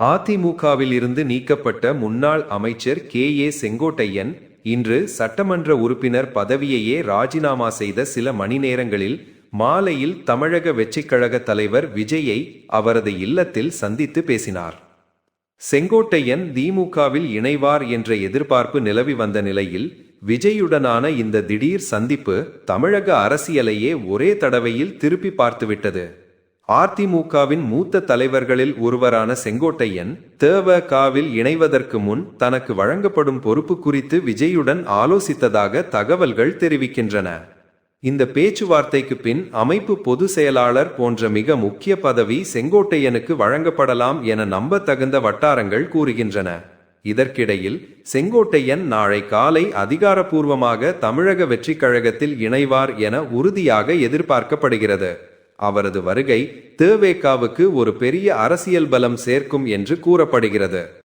அதிமுகவில் இருந்து நீக்கப்பட்ட முன்னாள் அமைச்சர் கே. ஏ. செங்கோட்டையன் இன்று சட்டமன்ற உறுப்பினர் பதவியையே ராஜினாமா செய்த சில மணி நேரங்களில் மாலையில் தமிழக வெற்றிக்கழக தலைவர் விஜயை அவரது இல்லத்தில் சந்தித்து பேசினார். செங்கோட்டையன் திமுகவில் இணைவார் என்ற எதிர்பார்ப்பு நிலவி வந்த நிலையில் விஜயுடனான இந்த திடீர் சந்திப்பு தமிழக அரசியலையே ஒரே தடவையில் திருப்பி பார்த்துவிட்டது. அதிமுகவின் மூத்த தலைவர்களில் ஒருவரான செங்கோட்டையன் தேவகாவில் இணைவதற்கு முன் தனக்கு வழங்கப்படும் பொறுப்பு குறித்து விஜயுடன் ஆலோசித்ததாக தகவல்கள் தெரிவிக்கின்றன. இந்த பேச்சுவார்த்தைக்கு பின் அமைப்பு பொது செயலாளர் போன்ற மிக முக்கிய பதவி செங்கோட்டையனுக்கு வழங்கப்படலாம் என நம்பத்தகுந்த வட்டாரங்கள் கூறுகின்றன. இதற்கிடையில் செங்கோட்டையன் நாளை காலை அதிகாரப்பூர்வமாக தமிழக வெற்றிக் கழகத்தில் இணைவார் என உறுதியாக எதிர்பார்க்கப்படுகிறது. அவரது வருகை தேவேகாவுக்கு ஒரு பெரிய அரசியல் பலம் சேர்க்கும் என்று கூறப்படுகிறது.